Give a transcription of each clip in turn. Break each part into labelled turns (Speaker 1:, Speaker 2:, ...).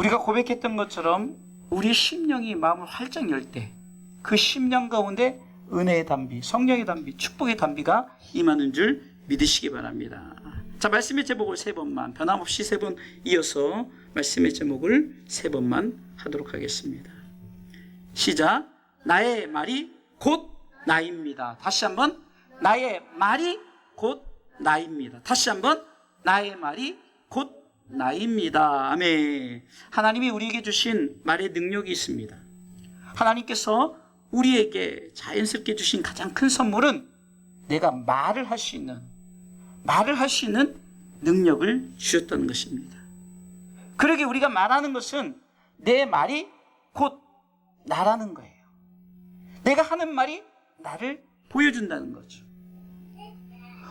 Speaker 1: 우리가 고백했던 것처럼 우리 심령이 마음을 활짝 열 때 그 심령 가운데 은혜의 담비, 성령의 담비, 축복의 담비가 임하는 줄 믿으시기 바랍니다. 자, 말씀의 제목을 세 번만 변함없이 세 번 이어서 말씀의 제목을 세 번만 하도록 하겠습니다. 시작. 나의 말이 곧 나입니다. 다시 한번 나의 말이 곧 나입니다. 다시 한번 나의 말이 곧 나입니다. 아멘. 하나님이 우리에게 주신 말의 능력이 있습니다. 하나님께서 우리에게 자연스럽게 주신 가장 큰 선물은 내가 말을 할 수 있는 말을 할 수 있는 능력을 주셨다는 것입니다. 그러게 우리가 말하는 것은 내 말이 곧 나라는 거예요. 내가 하는 말이 나를 보여준다는 거죠.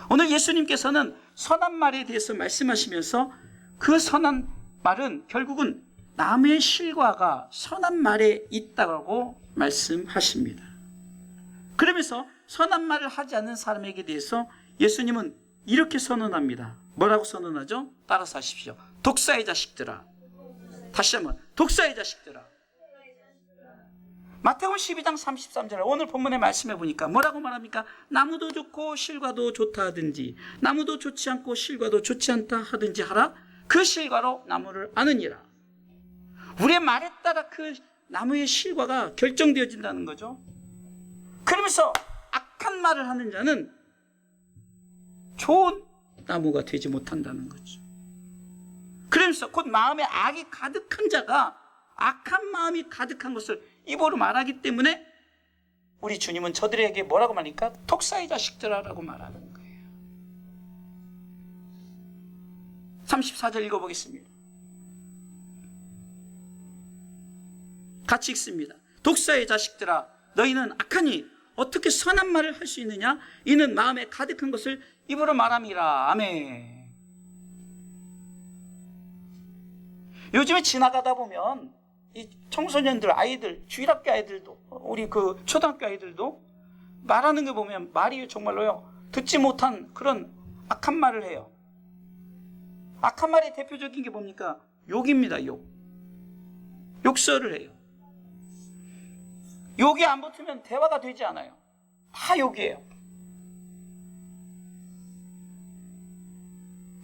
Speaker 1: 오늘 예수님께서는 선한 말에 대해서 말씀하시면서 그 선한 말은 결국은 남의 실과가 선한 말에 있다고 말씀하십니다. 그러면서 선한 말을 하지 않는 사람에게 대해서 예수님은 이렇게 선언합니다. 뭐라고 선언하죠? 따라서 하십시오. 독사의 자식들아. 다시 한번 독사의 자식들아. 마태복음 12장 33절 오늘 본문에 말씀해 보니까 뭐라고 말합니까? 나무도 좋고 실과도 좋다 하든지 나무도 좋지 않고 실과도 좋지 않다 하든지 하라 그 실과로 나무를 아느니라. 우리의 말에 따라 그 나무의 실과가 결정되어진다는 거죠. 그러면서 악한 말을 하는 자는 좋은 나무가 되지 못한다는 거죠. 그러면서 곧 마음에 악이 가득한 자가 악한 마음이 가득한 것을 입으로 말하기 때문에 우리 주님은 저들에게 뭐라고 말합니까? 독사의 자식들아라고 말하는 34절 읽어보겠습니다. 같이 읽습니다. 독사의 자식들아 너희는 악하니 어떻게 선한 말을 할 수 있느냐? 이는 마음에 가득한 것을 입으로 말함이라. 아멘. 요즘에 지나가다 보면 이 청소년들, 아이들, 주일학교 아이들도 우리 그 초등학교 아이들도 말하는 거 보면 말이 정말로요 듣지 못한 그런 악한 말을 해요. 악한 말의 대표적인 게 뭡니까? 욕입니다. 욕. 욕설을 해요. 욕이 안 붙으면 대화가 되지 않아요. 다 욕이에요.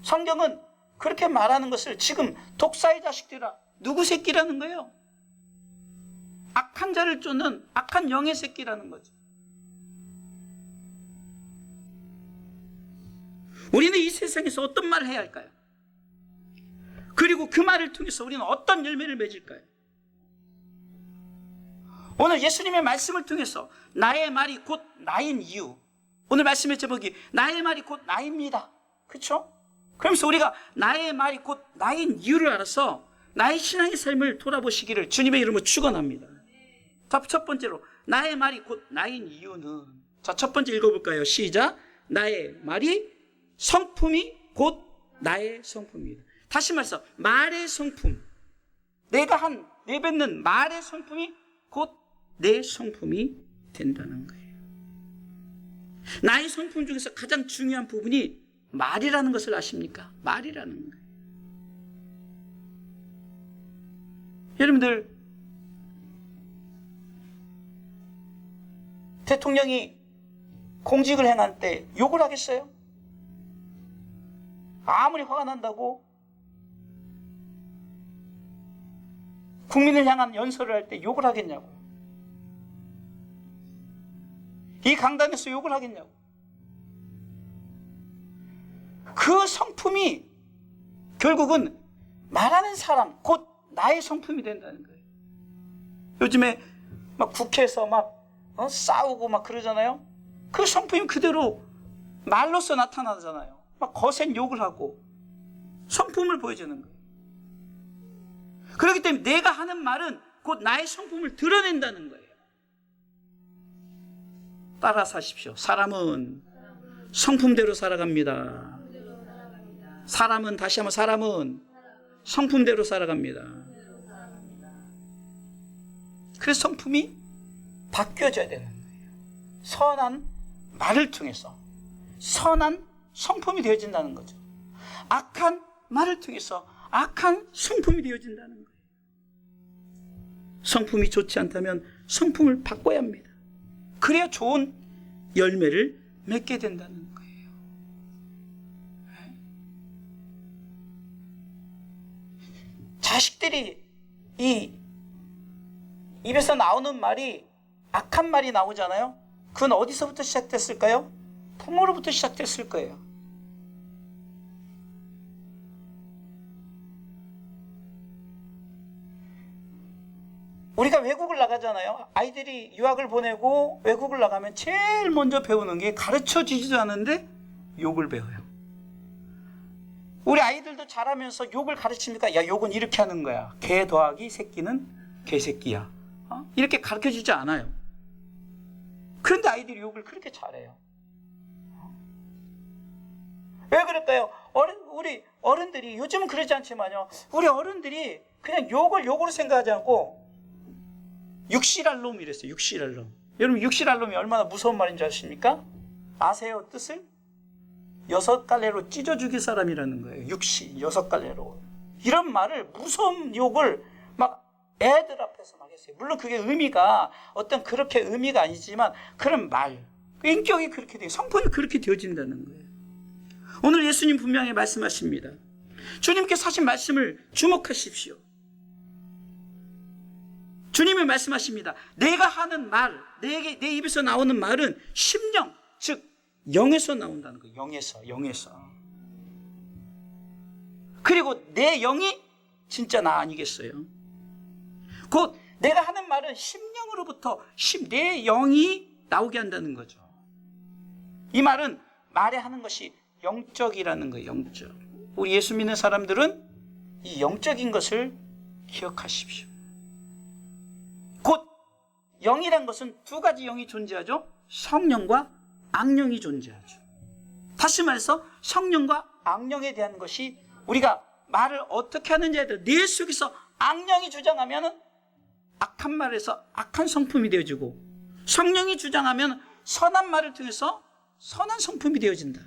Speaker 1: 성경은 그렇게 말하는 것을 지금 독사의 자식들아 누구 새끼라는 거예요? 악한 자를 쫓는 악한 영의 새끼라는 거죠. 우리는 이 세상에서 어떤 말을 해야 할까요? 그리고 그 말을 통해서 우리는 어떤 열매를 맺을까요? 오늘 예수님의 말씀을 통해서 나의 말이 곧 나인 이유. 오늘 말씀의 제목이 나의 말이 곧 나입니다. 그렇죠? 그러면서 우리가 나의 말이 곧 나인 이유를 알아서 나의 신앙의 삶을 돌아보시기를 주님의 이름으로 축원합니다. 자, 첫 번째로 나의 말이 곧 나인 이유는 자, 첫 번째 읽어 볼까요? 시작. 나의 말이 성품이 곧 나의 성품입니다. 다시 말해서 말의 성품. 내가 한 내뱉는 말의 성품이 곧 내 성품이 된다는 거예요. 나의 성품 중에서 가장 중요한 부분이 말이라는 것을 아십니까? 말이라는 거예요. 여러분들 대통령이 공직을 행할 때 욕을 하겠어요? 아무리 화가 난다고 국민을 향한 연설을 할 때 욕을 하겠냐고. 이 강단에서 욕을 하겠냐고. 그 성품이 결국은 말하는 사람, 곧 나의 성품이 된다는 거예요. 요즘에 막 국회에서 막 어? 싸우고 막 그러잖아요. 그 성품이 그대로 말로서 나타나잖아요. 막 거센 욕을 하고 성품을 보여주는 거예요. 그렇기 때문에 내가 하는 말은 곧 나의 성품을 드러낸다는 거예요. 따라서 하십시오. 사람은 성품대로 살아갑니다. 사람은 다시 한번 사람은 성품대로 살아갑니다. 그래서 성품이 바뀌어져야 되는 거예요. 선한 말을 통해서 선한 성품이 되어진다는 거죠. 악한 말을 통해서 악한 성품이 되어진다는 거예요. 성품이 좋지 않다면 성품을 바꿔야 합니다. 그래야 좋은 열매를 맺게 된다는 거예요. 자식들이 이 입에서 나오는 말이 악한 말이 나오잖아요. 그건 어디서부터 시작됐을까요? 부모로부터 시작됐을 거예요. 우리가 외국을 나가잖아요. 아이들이 유학을 보내고 외국을 나가면 제일 먼저 배우는 게 가르쳐 주지도 않는데 욕을 배워요. 우리 아이들도 자라면서 욕을 가르칩니까? 야, 욕은 이렇게 하는 거야. 개 더하기 새끼는 개새끼야. 어? 이렇게 가르쳐 주지 않아요. 그런데 아이들이 욕을 그렇게 잘해요. 왜 그럴까요? 어른, 우리 어른들이 요즘은 그러지 않지만요. 우리 어른들이 그냥 욕을 욕으로 생각하지 않고 육실할 놈 이랬어요. 육실할 놈. 여러분 육실할 놈이 얼마나 무서운 말인 줄 아십니까? 아세요 뜻을? 여섯 갈래로 찢어 죽일 사람이라는 거예요. 육시 여섯 갈래로. 이런 말을 무서운 욕을 막 애들 앞에서 막 했어요. 물론 그게 의미가 어떤 그렇게 의미가 아니지만 그런 말, 그 인격이 그렇게 돼, 성품이 그렇게 되어진다는 거예요. 오늘 예수님 분명히 말씀하십니다. 주님께서 하신 말씀을 주목하십시오. 주님이 말씀하십니다. 내가 하는 말, 내게 내 입에서 나오는 말은 심령, 즉 영에서 나온다는 거예요. 영에서, 영에서. 그리고 내 영이 진짜 나 아니겠어요? 곧 내가 하는 말은 심령으로부터 심, 내 영이 나오게 한다는 거죠. 이 말은 말에 하는 것이 영적이라는 거예요. 영적. 우리 예수 믿는 사람들은 이 영적인 것을 기억하십시오. 곧 영이란 것은 두 가지 영이 존재하죠. 성령과 악령이 존재하죠. 다시 말해서 성령과 악령에 대한 것이 우리가 말을 어떻게 하느냐에 따라 내 속에서 악령이 주장하면 악한 말에서 악한 성품이 되어지고 성령이 주장하면 선한 말을 통해서 선한 성품이 되어진다.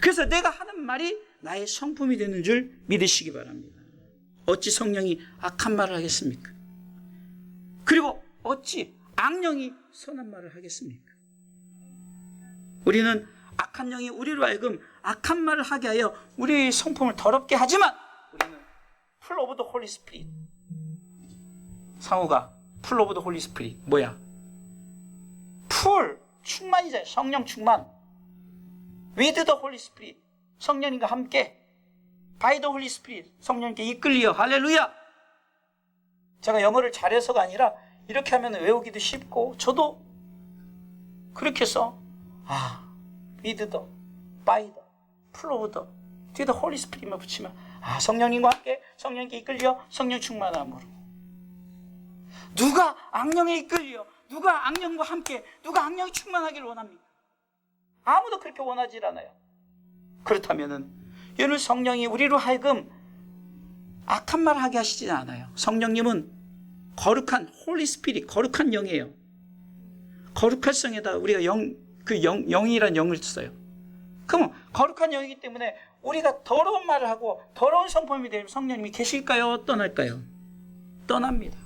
Speaker 1: 그래서 내가 하는 말이 나의 성품이 되는 줄 믿으시기 바랍니다. 어찌 성령이 악한 말을 하겠습니까? 그리고 어찌 악령이 선한 말을 하겠습니까? 우리는 악한 영이 우리로 하여금 악한 말을 하게 하여 우리의 성품을 더럽게 하지만 우리는 풀 오브 더 홀리 스피릿 상호가 풀 오브 더 홀리 스피릿 뭐야? 풀 충만이잖아요. 성령 충만. with the Holy Spirit 성령님과 함께 by the Holy Spirit 성령님께 이끌려 할렐루야. 제가 영어를 잘해서가 아니라 이렇게 하면 외우기도 쉽고 저도 그렇게 해서 아 with the by the full of the 뒤에 홀리 스피릿만 붙이면 아 성령님과 함께 성령님께 이끌려 성령 충만함으로 누가 악령에 이끌려 누가 악령과 함께 누가 악령이 충만하기를 원합니까? 아무도 그렇게 원하지 않아요. 그렇다면은 여러분 성령이 우리로 하여금 악한 말 하게 하시지 않아요. 성령님은 거룩한 홀리 스피릿 거룩한 영이에요. 거룩한 성에다 우리가 영 그 영, 영이란 영을 써요. 그럼 거룩한 영이기 때문에 우리가 더러운 말을 하고 더러운 성품이 되면 성령님이 계실까요? 떠날까요? 떠납니다.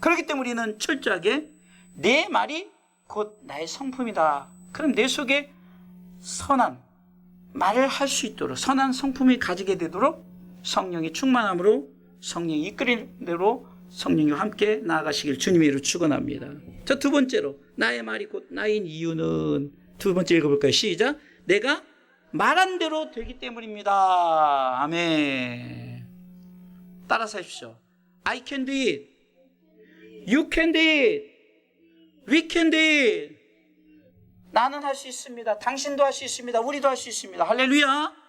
Speaker 1: 그렇기 때문에 우리는 철저하게 내 말이 곧 나의 성품이다. 그럼 내 속에 선한 말을 할 수 있도록 선한 성품이 가지게 되도록 성령이 충만함으로 성령이 이끌인 대로 성령과 함께 나아가시길 주님의 이름으로 축원합니다. 자, 두 번째로 나의 말이 곧 나인 이유는 두 번째 읽어볼까요? 시작. 내가 말한 대로 되기 때문입니다. 아멘. 따라서 하십시오. I can do it. You can do it. We can do it. 나는 할 수 있습니다. 당신도 할 수 있습니다. 우리도 할 수 있습니다. 할렐루야.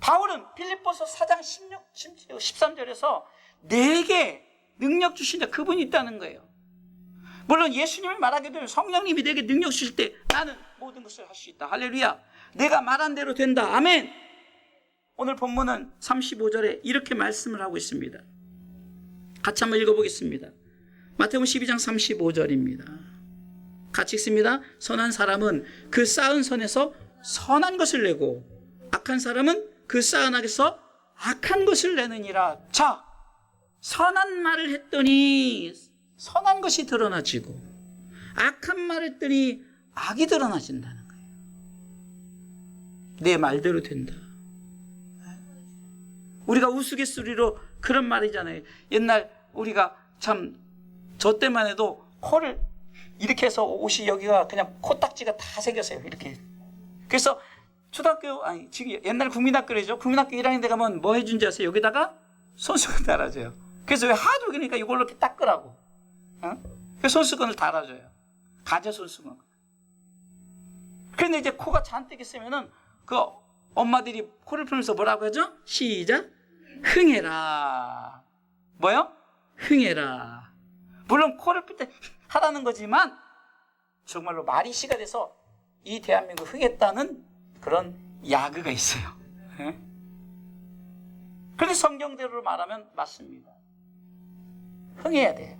Speaker 1: 바울은 빌립보서 4장 16, 13절에서 내게 능력 주신다. 그분이 있다는 거예요. 물론 예수님을 말하게 되면 성령님이 내게 능력 주실 때 나는 모든 것을 할 수 있다. 할렐루야. 내가 말한 대로 된다. 아멘. 오늘 본문은 35절에 이렇게 말씀을 하고 있습니다. 같이 한번 읽어보겠습니다. 마태복음 12장 35절입니다. 같이 읽습니다. 선한 사람은 그 쌓은 선에서 선한 것을 내고 악한 사람은 그 쌓은 악에서 악한 것을 내느니라. 자, 선한 말을 했더니 선한 것이 드러나지고 악한 말을 했더니 악이 드러나진다는 거예요. 내 말대로 된다. 우리가 우스갯소리로 그런 말이잖아요. 옛날 우리가 참 저 때만 해도 코를 이렇게 해서 옷이 여기가 그냥 코딱지가 다 새겼어요. 이렇게. 그래서 초등학교 아니 지금 옛날 국민학교래죠. 국민학교 1학년 때 가면 뭐 해준지 아세요? 여기다가 손수건 달아줘요. 그래서 왜 하도 그러니까 이걸로 이렇게 닦으라고. 어? 그 손수건을 달아줘요. 가재 손수건. 그런데 이제 코가 잔뜩 있으면은 그 엄마들이 코를 풀면서 뭐라고 하죠? 시작. 흥해라. 뭐요? 흥해라. 물론 코를 풀 때 하라는 거지만 정말로 말이 시가 돼서 이 대한민국 흥했다는 그런 야그가 있어요. 예? 그런데 성경대로 말하면 맞습니다. 흥해야 돼요.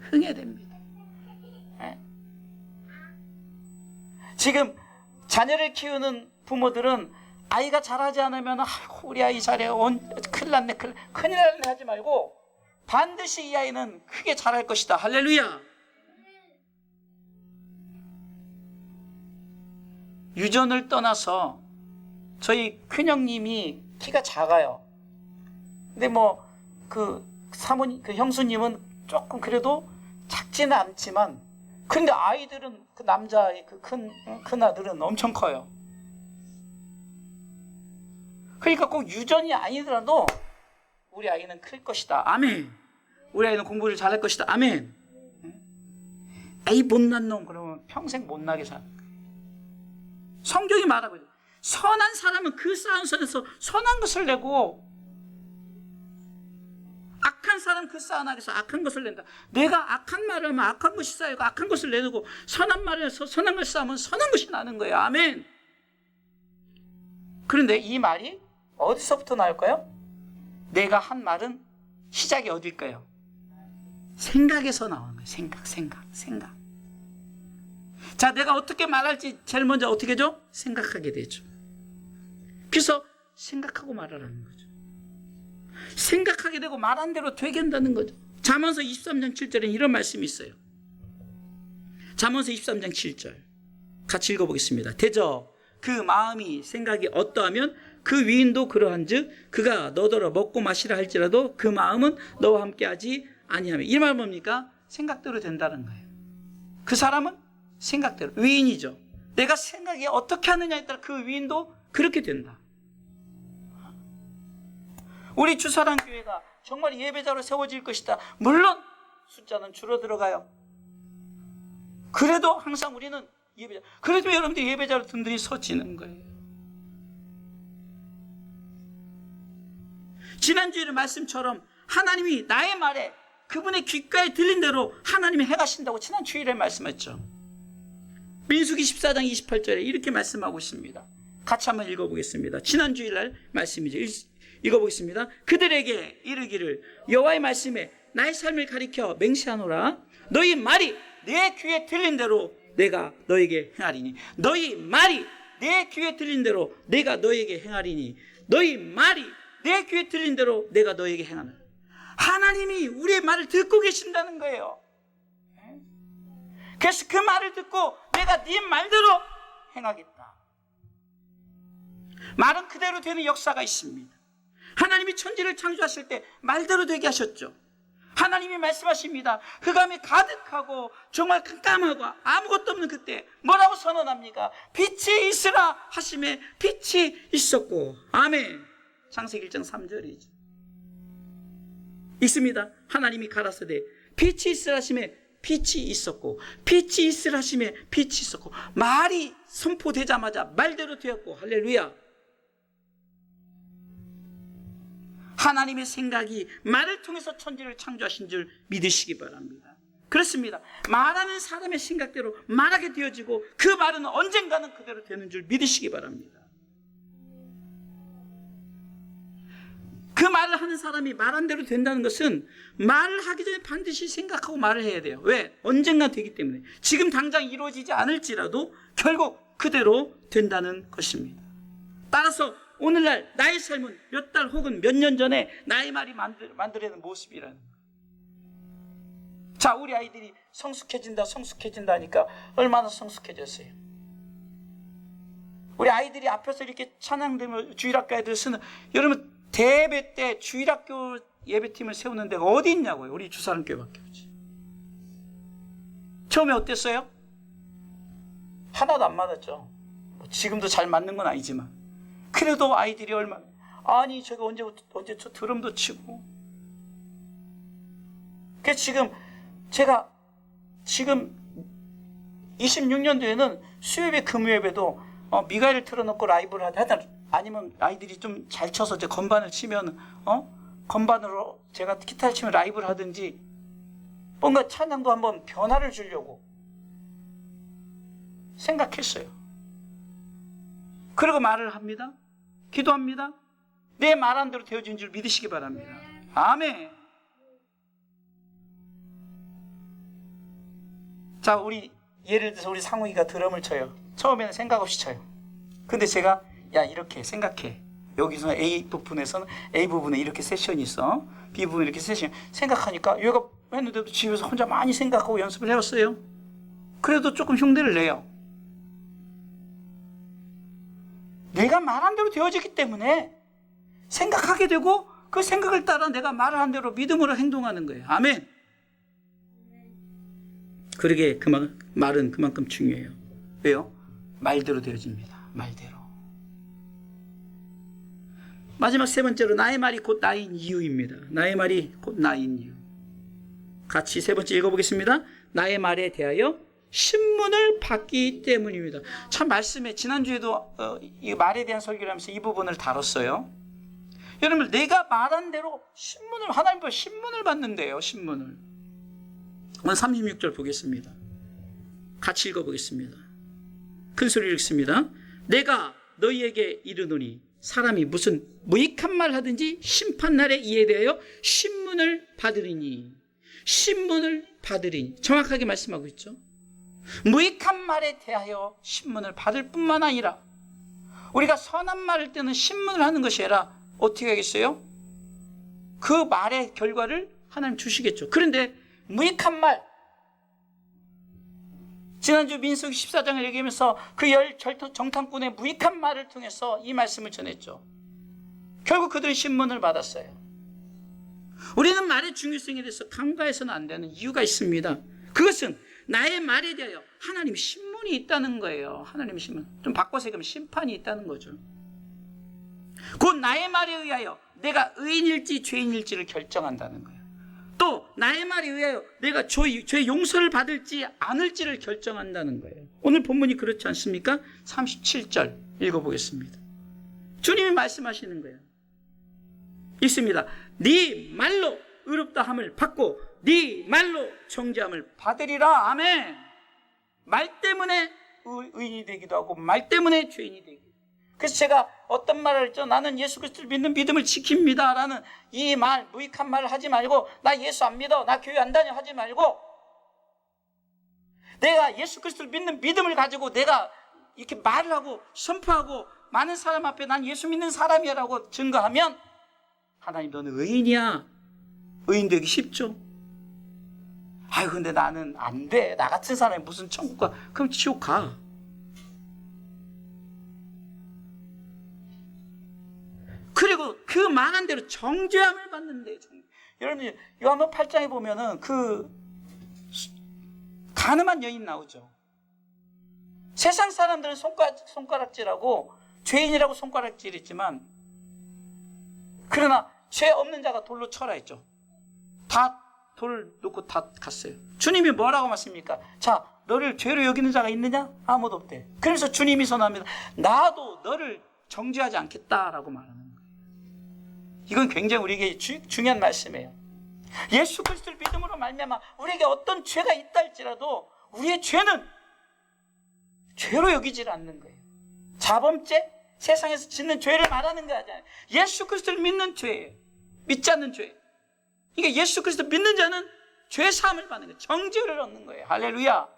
Speaker 1: 흥해야 됩니다. 예? 지금 자녀를 키우는 부모들은 아이가 잘하지 않으면 아이고 우리 아이 잘해 온, 큰일 났네 큰일, 큰일 났네 하지 말고 반드시 이 아이는 크게 잘할 것이다 할렐루야 유전을 떠나서 저희 큰형님이 키가 작아요 근데 뭐 그 사모님 그 형수님은 조금 그래도 작지는 않지만 근데 아이들은 그 남자의 그 큰 큰 아들은 엄청 커요. 그러니까 꼭 유전이 아니더라도 우리 아이는 클 것이다. 아멘. 우리 아이는 공부를 잘할 것이다. 아멘. 아이 못난 놈 그러면 평생 못나게 살. 성경이 말하고 있어요. 선한 사람은 그 쌓은 선에서 선한 것을 내고 악한 사람 그 쌓은 악에서 악한 것을 낸다. 내가 악한 말을 하면 악한 것이 쌓이고 악한 것을 내고 선한 말을 해서 선한 것을 쌓으면 선한 것이 나는 거예요. 아멘. 그런데 이 말이 어디서부터 나올까요? 내가 한 말은 시작이 어딜까요? 생각에서 나오는 거예요. 생각, 생각, 생각. 자, 내가 어떻게 말할지 제일 먼저 어떻게 죠? 생각하게 되죠. 그래서 생각하고 말하라는 거죠. 생각하게 되고 말한 대로 되게 한다는 거죠. 잠언서 23장 7절에 이런 말씀이 있어요. 잠언서 23장 7절. 같이 읽어보겠습니다. 대저 그 마음이 생각이 어떠하면 그 위인도 그러한즉 그가 너더러 먹고 마시라 할지라도 그 마음은 너와 함께하지 아니하며 이 말 뭡니까? 생각대로 된다는 거예요. 그 사람은 생각대로 위인이죠. 내가 생각이 어떻게 하느냐에 따라 그 위인도 그렇게 된다. 우리 주사랑 교회가 정말 예배자로 세워질 것이다. 물론 숫자는 줄어들어가요. 그래도 항상 우리는 예배자. 그래도 여러분들 예배자로 든든히 서지는 거예요. 지난주에 말씀처럼 하나님이 나의 말에 그분의 귓가에 들린 대로 하나님이 행하신다고 지난 주일에 말씀했죠. 민수기 14장 28절에 이렇게 말씀하고 있습니다. 같이 한번 읽어보겠습니다. 지난 주일날 말씀이죠. 읽어보겠습니다. 그들에게 이르기를 여호와의 말씀에 나의 삶을 가리켜 맹세하노라. 너희 말이 내 귀에 들린 대로 내가 너에게 행하리니. 너희 말이 내 귀에 들린 대로 내가 너에게 행하리니. 너희 말이 내 귀에 들린 대로 내가 너에게 행하는. 하나님이 우리의 말을 듣고 계신다는 거예요. 그래서 그 말을 듣고 내가 네 말대로 행하겠다. 말은 그대로 되는 역사가 있습니다. 하나님이 천지를 창조하실 때 말대로 되게 하셨죠. 하나님이 말씀하십니다. 흑암이 가득하고 정말 깜깜하고 아무것도 없는 그때 뭐라고 선언합니까? 빛이 있으라 하심에 빛이 있었고 아멘. 창세기 1장 3절이죠. 있습니다. 하나님이 가라사대 빛이 있으라 하심에 빛이 있었고 빛이 있으라 하심에 빛이 있었고 말이 선포되자마자 말대로 되었고 할렐루야. 하나님의 생각이 말을 통해서 천지를 창조하신 줄 믿으시기 바랍니다. 그렇습니다. 말하는 사람의 생각대로 말하게 되어지고 그 말은 언젠가는 그대로 되는 줄 믿으시기 바랍니다. 말을 하는 사람이 말한 대로 된다는 것은 말을 하기 전에 반드시 생각하고 말을 해야 돼요. 왜? 언젠가 되기 때문에. 지금 당장 이루어지지 않을지라도 결국 그대로 된다는 것입니다. 따라서 오늘날 나의 삶은 몇 달 혹은 몇 년 전에 나의 말이 만들, 만들어낸 모습이라는. 자, 우리 아이들이 성숙해진다, 성숙해진다 하니까 얼마나 성숙해졌어요. 우리 아이들이 앞에서 이렇게 찬양되면 주일학교 애들 쓰는 여러분 대배 때 주일학교 예배팀을 세우는 데가 어디 있냐고요. 우리 주사람교회밖에 없지. 처음에 어땠어요? 하나도 안 맞았죠. 뭐 지금도 잘 맞는 건 아니지만 그래도 아이들이 얼마나 아니 제가 언제 언제 저 드럼도 치고 그 지금 제가 지금 26년도에는 수요예배 금요예배도 어, 미가를 틀어놓고 라이브를 하든 아니면 아이들이 좀 잘 쳐서 이제 건반을 치면 어 건반으로 제가 기타를 치면 라이브를 하든지 뭔가 찬양도 한번 변화를 주려고 생각했어요. 그리고 말을 합니다. 기도합니다. 내 말한 대로 되어진 줄 믿으시기 바랍니다. 아멘. 자, 우리 예를 들어서 우리 상욱이가 드럼을 쳐요. 처음에는 생각 없이 쳐요. 근데 제가 야 이렇게 생각해. 여기서 A 부분에서는 A 부분에 이렇게 세션이 있어. B 부분에 이렇게 세션. 생각하니까 얘가 했는데도 집에서 혼자 많이 생각하고 연습을 해왔어요. 그래도 조금 흉내를 내요. 내가 말한 대로 되어지기 때문에 생각하게 되고 그 생각을 따라 내가 말한 대로 믿음으로 행동하는 거예요. 아멘. 그러게 그만 말은 그만큼 중요해요. 왜요? 말대로 되어집니다. 말대로. 마지막 세 번째로 나의 말이 곧 나인 이유입니다. 나의 말이 곧 나인 이유. 같이 세 번째 읽어보겠습니다. 나의 말에 대하여 신문을 받기 때문입니다. 참 말씀에 지난주에도 어, 이 말에 대한 설교를 하면서 이 부분을 다뤘어요. 여러분 내가 말한 대로 신문을 하나님께 신문을 받는데요. 신문을. 오늘 36절 보겠습니다. 같이 읽어보겠습니다. 큰 소리로 읽습니다. 내가 너희에게 이르노니 사람이 무슨 무익한 말 하든지 심판날에 이에 대하여 신문을 받으리니 신문을 받으리니 정확하게 말씀하고 있죠. 무익한 말에 대하여 신문을 받을 뿐만 아니라 우리가 선한 말을 때는 신문을 하는 것이 아니라 어떻게 하겠어요? 그 말의 결과를 하나님 주시겠죠. 그런데 무익한 말 지난주 민수기 14장을 얘기하면서 그 열 정탐꾼의 무익한 말을 통해서 이 말씀을 전했죠. 결국 그들은 신문을 받았어요. 우리는 말의 중요성에 대해서 간과해서는 안 되는 이유가 있습니다. 그것은 나의 말에 대하여 하나님 신문이 있다는 거예요. 하나님 신문. 좀 바꿔서 얘기하면 심판이 있다는 거죠. 곧 나의 말에 의하여 내가 의인일지 죄인일지를 결정한다는 거예요. 또 나의 말에 의하여 내가 죄, 죄 용서를 받을지 않을지를 결정한다는 거예요. 오늘 본문이 그렇지 않습니까? 37절 읽어보겠습니다. 주님이 말씀하시는 거예요. 있습니다. 네 말로 의롭다 함을 받고 네 말로 정죄함을 받으리라. 아멘. 말 때문에 의인이 되기도 하고 말 때문에 죄인이 되기도 그래서 제가 어떤 말을 했죠? 나는 예수 그리스도를 믿는 믿음을 지킵니다. 라는 이 말, 무익한 말을 하지 말고, 나 예수 안 믿어. 나 교회 안 다녀. 하지 말고, 내가 예수 그리스도를 믿는 믿음을 가지고 내가 이렇게 말을 하고 선포하고 많은 사람 앞에 난 예수 믿는 사람이야 라고 증거하면, 하나님 너는 의인이야. 의인 되기 쉽죠? 아유, 근데 나는 안 돼. 나 같은 사람이 무슨 천국 가. 그럼 지옥 가. 그 말한 대로 정죄함을 받는데 여러분 요한복 8장에 보면은 그 가늠한 여인 나오죠. 세상 사람들은 손가락, 손가락질하고 죄인이라고 손가락질했지만 그러나 죄 없는 자가 돌로 쳐라 했죠. 다 돌 놓고 다 갔어요. 주님이 뭐라고 말씀입니까? 자, 너를 죄로 여기는 자가 있느냐? 아무도 없대. 그래서 주님이 선합니다. 나도 너를 정죄하지 않겠다라고 말하는. 이건 굉장히 우리에게 주, 중요한 말씀이에요. 예수 그리스도를 믿음으로 말미암아 우리에게 어떤 죄가 있다 할지라도 우리의 죄는 죄로 여기질 않는 거예요. 자범죄, 세상에서 짓는 죄를 말하는 거 아니잖아요. 예수 그리스도를 믿는 죄예요. 믿지 않는 죄. 그러니까 예수 그리스도 믿는 자는 죄 사함을 받는 거예요. 정죄를 얻는 거예요. 할렐루야.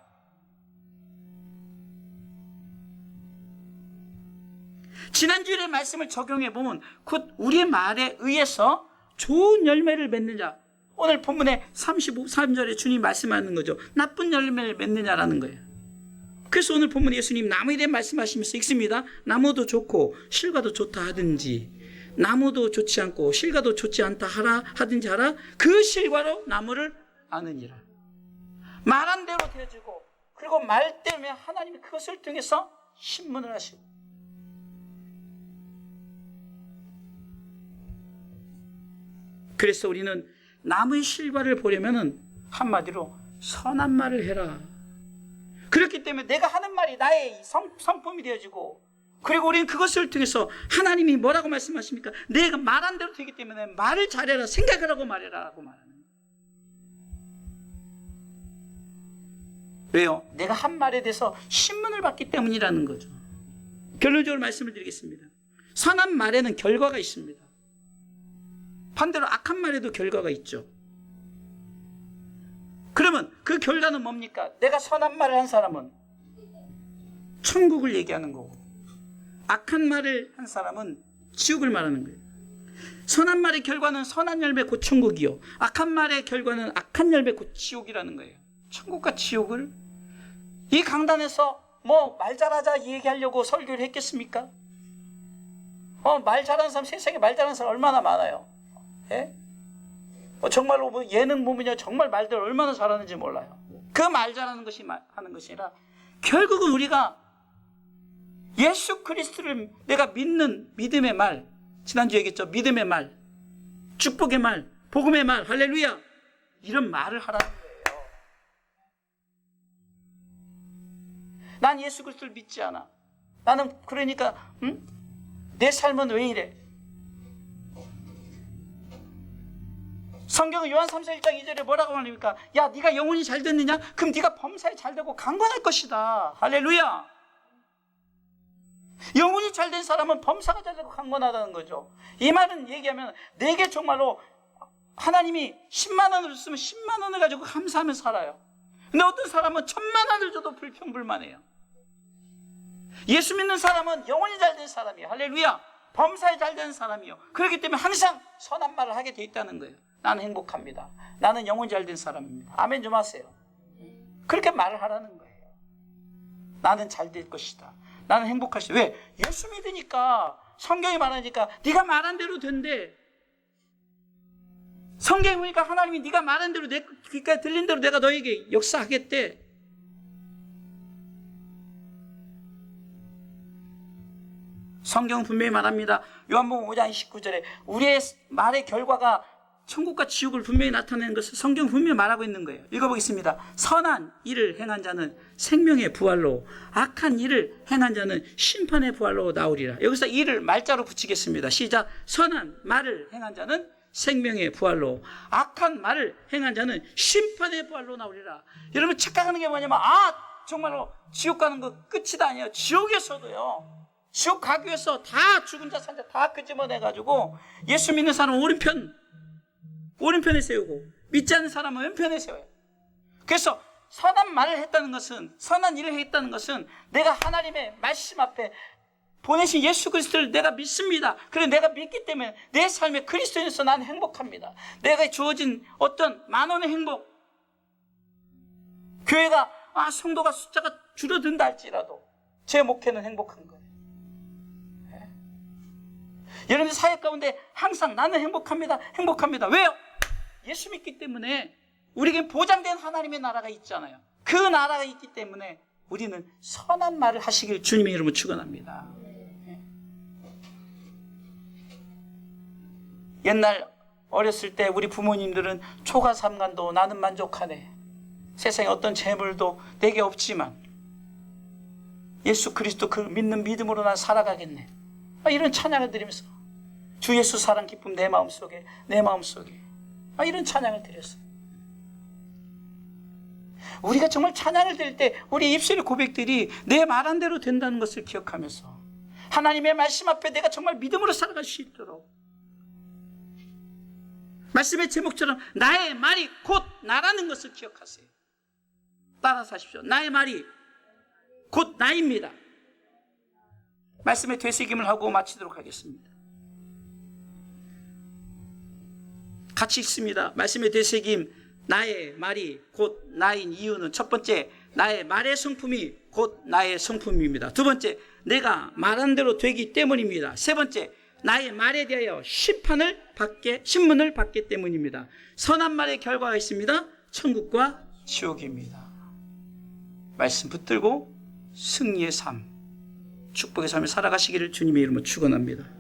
Speaker 1: 지난주일의 말씀을 적용해 보면 곧 우리의 말에 의해서 좋은 열매를 맺느냐. 오늘 본문의 35, 3절에 주님 말씀하는 거죠. 나쁜 열매를 맺느냐라는 거예요. 그래서 오늘 본문 예수님 나무에 대해 말씀하시면서 읽습니다. 나무도 좋고 실과도 좋다 하든지 나무도 좋지 않고 실과도 좋지 않다 하라 하든지 하라 그 실과로 나무를 아느니라. 말한 대로 되어지고 그리고 말 때문에 하나님이 그것을 통해서 신문을 하시고 그래서 우리는 나무의 실과를 보려면은 한마디로 선한 말을 해라. 그렇기 때문에 내가 하는 말이 나의 성, 성품이 되어지고 그리고 우리는 그것을 통해서 하나님이 뭐라고 말씀하십니까? 내가 말한 대로 되기 때문에 말을 잘해라 생각을 하고 말해라 라고 말하는 거예요. 왜요? 내가 한 말에 대해서 신문을 받기 때문이라는 거죠. 결론적으로 말씀을 드리겠습니다. 선한 말에는 결과가 있습니다. 반대로 악한 말에도 결과가 있죠. 그러면 그 결과는 뭡니까? 내가 선한 말을 한 사람은 천국을 얘기하는 거고 악한 말을 한 사람은 지옥을 말하는 거예요. 선한 말의 결과는 선한 열매 곧 천국이요. 악한 말의 결과는 악한 열매 곧 지옥이라는 거예요. 천국과 지옥을 이 강단에서 뭐 말 잘하자 얘기하려고 설교를 했겠습니까? 어, 말 잘하는 사람 세상에 말 잘하는 사람 얼마나 많아요. 예? 어, 정말로 뭐 예능 보면요 정말 말들 얼마나 잘하는지 몰라요. 그 말 잘하는 것이 말- 하는 것이 아니라 결국은 우리가 예수 그리스도를 내가 믿는 믿음의 말 지난주 얘기했죠 믿음의 말 축복의 말 복음의 말 할렐루야 이런 말을 하라는 거예요. 난 예수 그리스도를 믿지 않아. 나는 그러니까 응? 내 삶은 왜 이래? 성경은 요한 3서 1장 2절에 뭐라고 말합니까? 야, 네가 영혼이 잘 됐느냐? 그럼 네가 범사에 잘 되고 강건할 것이다. 할렐루야. 영혼이 잘 된 사람은 범사가 잘 되고 강건하다는 거죠. 이 말은 얘기하면 내게 정말로 하나님이 10만 원을 줬으면 10만 원을 가지고 감사하면서 살아요. 근데 어떤 사람은 천만 원을 줘도 불평불만해요. 예수 믿는 사람은 영혼이 잘 된 사람이에요. 할렐루야. 범사에 잘 되는 사람이요. 그렇기 때문에 항상 선한 말을 하게 돼 있다는 거예요. 나는 행복합니다. 나는 영혼이 잘된 사람입니다. 아멘 좀 하세요. 그렇게 말을 하라는 거예요. 나는 잘 될 것이다. 나는 행복하시다. 왜? 예수 믿으니까 성경이 말하니까 네가 말한 대로 된대. 성경에 보니까 하나님이 네가 말한 대로 내 귀까지 들린 대로 내가 너에게 역사하겠대. 성경은 분명히 말합니다. 요한복음 5장 19절에 우리의 말의 결과가 천국과 지옥을 분명히 나타내는 것을 성경 분명히 말하고 있는 거예요. 읽어보겠습니다. 선한 일을 행한 자는 생명의 부활로, 악한 일을 행한 자는 심판의 부활로 나오리라. 여기서 일을 말자로 붙이겠습니다. 시작. 선한 말을 행한 자는 생명의 부활로, 악한 말을 행한 자는 심판의 부활로 나오리라. 여러분 착각하는 게 뭐냐면, 아, 정말로 지옥 가는 거 끝이다 아니에요. 지옥에서도요. 지옥 가기 위해서 다 죽은 자 산자 다 끄집어내가지고 예수 믿는 사람 오른편 오른편에 세우고 믿지 않는 사람은 왼편에 세워요. 그래서 선한 말을 했다는 것은 선한 일을 했다는 것은 내가 하나님의 말씀 앞에 보내신 예수 그리스도를 내가 믿습니다. 그래 내가 믿기 때문에 내 삶에 그리스도인으로서 나는 행복합니다. 내가 주어진 어떤 만원의 행복 교회가 아 성도가 숫자가 줄어든다 할지라도 제 목회는 행복한 거예요. 예? 여러분들 사회 가운데 항상 나는 행복합니다. 행복합니다. 왜요? 예수 믿기 때문에 우리에게 보장된 하나님의 나라가 있잖아요. 그 나라가 있기 때문에 우리는 선한 말을 하시길 주님의 이름으로 축원합니다. 옛날 어렸을 때 우리 부모님들은 초가 삼간도 나는 만족하네. 세상에 어떤 재물도 내게 없지만 예수 그리스도 그 믿는 믿음으로 난 살아가겠네. 아, 이런 찬양을 드리면서 주 예수 사랑 기쁨 내 마음속에 내 마음속에 아, 이런 찬양을 드렸어요. 우리가 정말 찬양을 드릴 때 우리 입술의 고백들이 내 말한 대로 된다는 것을 기억하면서 하나님의 말씀 앞에 내가 정말 믿음으로 살아갈 수 있도록 말씀의 제목처럼 나의 말이 곧 나라는 것을 기억하세요. 따라서 하십시오. 나의 말이 곧 나입니다. 말씀의 되새김을 하고 마치도록 하겠습니다. 같이 읽습니다. 말씀의 되새김 나의 말이 곧 나인 이유는 첫 번째 나의 말의 성품이 곧 나의 성품입니다. 두 번째 내가 말한 대로 되기 때문입니다. 세 번째 나의 말에 대하여 심판을 받게 신문을 받기 때문입니다. 선한 말의 결과가 있습니다. 천국과 지옥입니다. 말씀 붙들고 승리의 삶, 축복의 삶을 살아가시기를 주님의 이름으로 축원합니다.